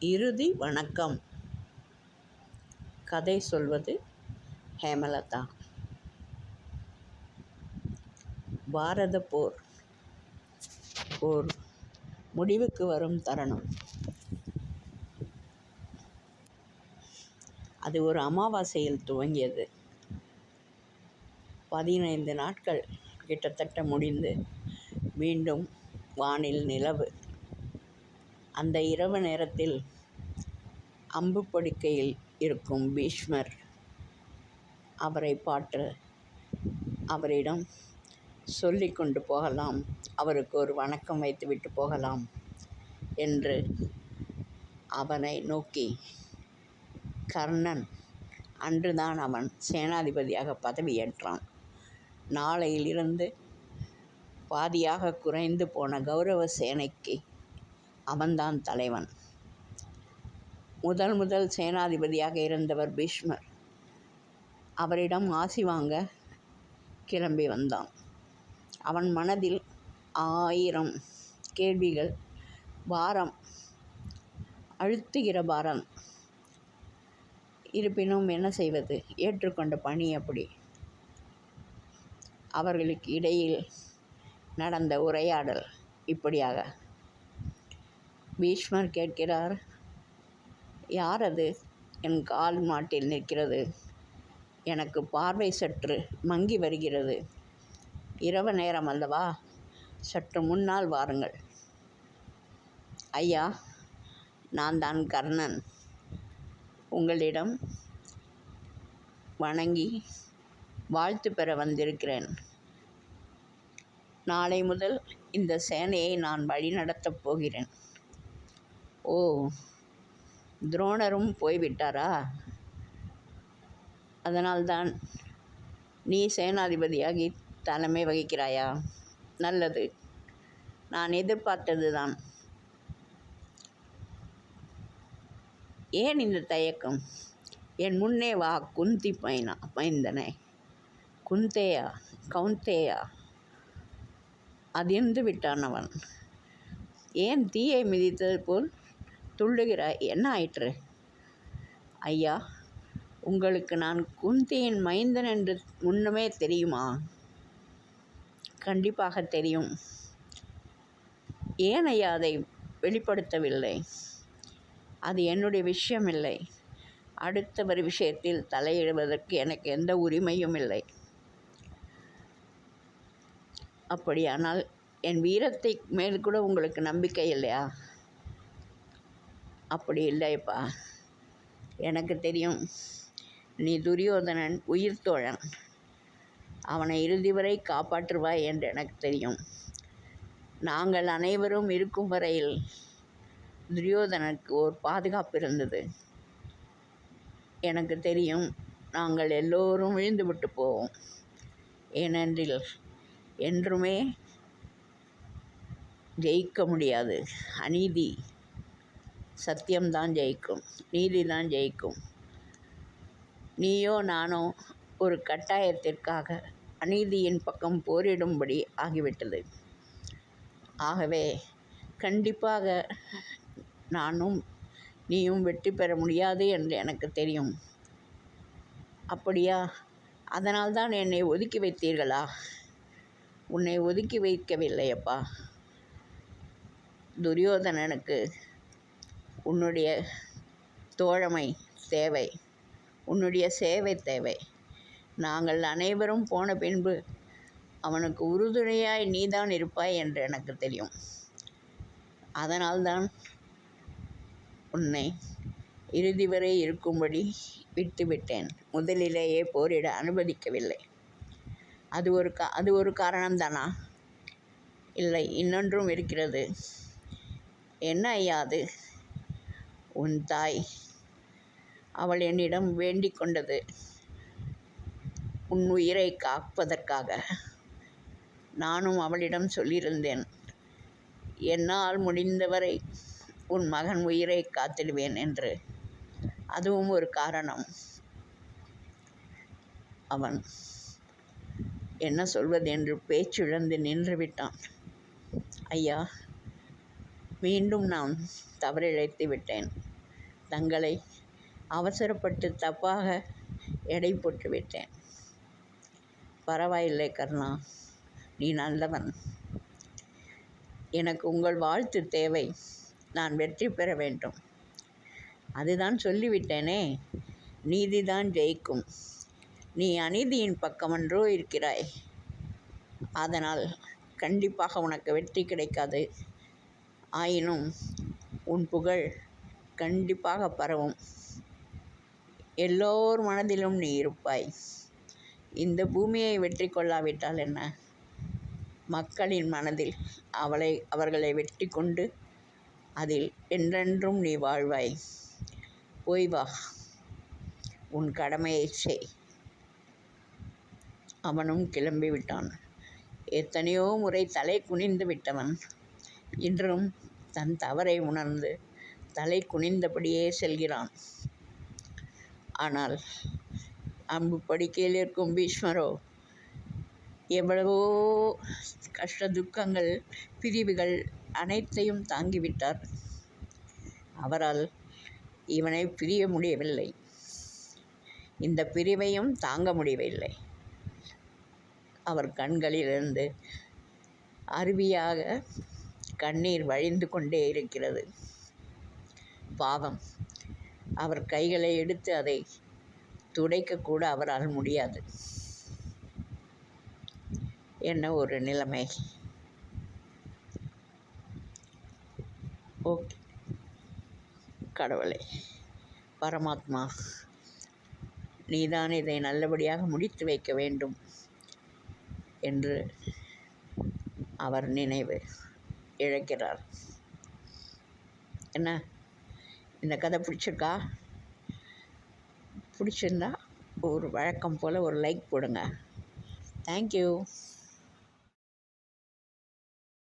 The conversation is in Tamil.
இறுதி வணக்கம். கதை சொல்வது ஹேமலதா. பாரத போர் ஓர் முடிவுக்கு வரும் தருணம். அது ஒரு அமாவாசையில் துவங்கியது. பதினைந்து நாட்கள் கிட்டத்தட்ட முடிந்து மீண்டும் வானில் நிலவு. அந்த இரவு நேரத்தில் அம்பு படுக்கையில் இருக்கும் பீஷ்மர். அவரை பார்த்து அவரிடம் சொல்லி கொண்டு போகலாம். அவருக்கு ஒரு வணக்கம் வைத்துவிட்டு போகலாம் என்று அவனை நோக்கி கர்ணன் அன்றுதான் அவன் சேனாதிபதியாக பதவியேற்றான். நாளையிலிருந்து பாதியாக குறைந்து போன கௌரவ சேனைக்கு அவன்தான் தலைவன். முதல் முதல் சேனாதிபதியாக இருந்தவர் பீஷ்மர். அவரிடம் ஆசி வாங்க கிளம்பி வந்தான். அவன் மனதில் ஆயிரம் கேள்விகள் பாரம் அழுத்துகிற பாரம். இருப்பினும் என்ன செய்வது? ஏற்றுக்கொண்ட பணி அப்படி அவர்களுக்கு இடையில் நடந்த உரையாடல் இப்படியாக. பீஷ்மர் கேட்கிறார் யார் அது என் கால் மாட்டில் நிற்கிறது. எனக்கு பார்வை சற்று மங்கி வருகிறது. இரவு நேரம் அல்லவா? சற்று முன்னால் வாருங்கள். ஐயா நான் தான் கர்ணன். உங்களிடம் வணங்கி வாழ்த்து பெற வந்திருக்கிறேன். நாளை முதல் இந்த சேனையை நான் வழிநடத்தப் போகிறேன். ஓ துரோணரும் போய்விட்டாரா அதனால்தான் நீ சேனாதிபதியாகி தலைமை வகிக்கிறாயா? நல்லது. நான் எதிர்பார்த்தது தான் ஏன் இந்த தயக்கம்? என் முன்னே வா குந்தி பைனா பைந்தனே. குந்தேயா கவுந்தேயா. அதிர்ந்து விட்டான் அவன். ஏன் தீயை மிதித்தது போல்? துள்ளுகிறாய் என்ன ஆயிற்று? ஐயா உங்களுக்கு நான் குந்தியின் மைந்தன் என்று முன்னமே தெரியுமா? கண்டிப்பாக தெரியும். ஏன் ஐயா அதை வெளிப்படுத்தவில்லை? அது என்னுடைய விஷயம் இல்லை அடுத்தவர் விஷயத்தில் தலையிடுவதற்கு எனக்கு எந்த உரிமையும் இல்லை. அப்படியானால் என் வீரத்தை மேல் கூட உங்களுக்கு நம்பிக்கை இல்லையா? அப்படி இல்லைப்பா. எனக்கு தெரியும். நீ துரியோதனன் உயிர் தோழன். அவனை இறுதி வரை காப்பாற்றுவாய் என்று எனக்கு தெரியும். நாங்கள் அனைவரும் இருக்கும் வரையில் துரியோதனனுக்கு ஒரு பாதுகாப்பு இருந்தது. எனக்கு தெரியும் நாங்கள் எல்லோரும் விழுந்துவிட்டு போவோம். ஏனென்றில் என்றுமே ஜெயிக்க முடியாது. அநீதி சத்தியம்தான் ஜெயிக்கும். நீதி தான் ஜெயிக்கும். நீயோ நானோ ஒரு கட்டாயத்திற்காக அநீதியின் பக்கம் போரிடும்படி ஆகிவிட்டது. ஆகவே கண்டிப்பாக நானும் நீயும் வெற்றி பெற முடியாது என்று எனக்கு தெரியும். அப்படியா? அதனால்தான் என்னை ஒதுக்கி வைத்தீர்களா? உன்னை ஒதுக்கி வைக்கவில்லையப்பா. துரியோதனனுக்கு உன்னுடைய தோழமை தேவை. உன்னுடைய சேவை தேவை. நாங்கள் அனைவரும் போன பின்பு அவனுக்கு உறுதுணையாய் நீதான் இருப்பாய் என்று எனக்கு தெரியும். அதனால்தான் உன்னை இறுதி வரை இருக்கும்படி விட்டுவிட்டேன். முதலிலேயே போரிட அனுமதிக்கவில்லை. அது ஒரு கா அது ஒரு காரணம்தானா? இல்லை இன்னொன்றும் இருக்கிறது. என்ன ஐயா அது? உன் தாய் அவள் என்னிடம் வேண்டிக் கொண்டது உன் உயிரை காப்பதற்காக. நானும் அவளிடம் சொல்லியிருந்தேன் என்னால் முடிந்தவரை உன் மகன் உயிரை காத்திடுவேன் என்று. அதுவும் ஒரு காரணம். அவன் என்ன சொல்வது என்று பேச்சிழந்து நின்று விட்டான். ஐயா மீண்டும் நான் தவறிழைத்து விட்டேன். தங்களை அவசரப்பட்டு தப்பாக எடை போட்டு விட்டேன். பரவாயில்லை கர்ணா நீ நல்லவன். எனக்கு உங்கள் வாழ்த்து தேவை. நான் வெற்றி பெற வேண்டும். அதுதான் சொல்லிவிட்டேனே. நீதிதான் ஜெயிக்கும். நீ அநீதியின் பக்கமன்றோ இருக்கிறாய். அதனால் கண்டிப்பாக உனக்கு வெற்றி கிடைக்காது. ஆயினும் உன் புகழ் கண்டிப்பாக பரவும். எல்லோர் மனதிலும் நீ இருப்பாய். இந்த பூமியை வெற்றி கொள்ளாவிட்டால் என்ன? மக்களின் மனதில் அவளை அவர்களை வெற்றி கொண்டு அதில் என்றென்றும் நீ வாழ்வாய். போய் வா உன் கடமையை செய். அவனும் கிளம்பி விட்டான் எத்தனையோ முறை தலை குனிந்து விட்டவன். இன்றும் தன் தவறை உணர்ந்து தலை குனிந்தபடியே செல்கிறான். ஆனால் அம்பு படுக்கையில் இருக்கும் பீஷ்மரோ எவ்வளவோ கஷ்ட துக்கங்கள் பிரிவுகள் அனைத்தையும் தாங்கிவிட்டார். அவரால் இவனை பிரிய முடியவில்லை. இந்த பிரிவையும் தாங்க முடியவில்லை. அவர் கண்களிலிருந்து அருவியாக கண்ணீர் வழிந்து கொண்டே இருக்கிறது. பாவம். அவர் கைகளை எடுத்து அதை துடைக்கக்கூட அவரால் முடியாது. என்ன ஒரு நிலைமை. ஓகே. கடவுளே பரமாத்மா நீதான் இதை நல்லபடியாக முடித்து வைக்க வேண்டும் என்று அவர் நினைவு. இழக்கிறார். என்ன? இந்த கதை பிடிச்சிருக்கா? பிடிச்சிருந்தா ஒரு வழக்கம் போல் ஒரு லைக் போடுங்க. தேங்க்யூ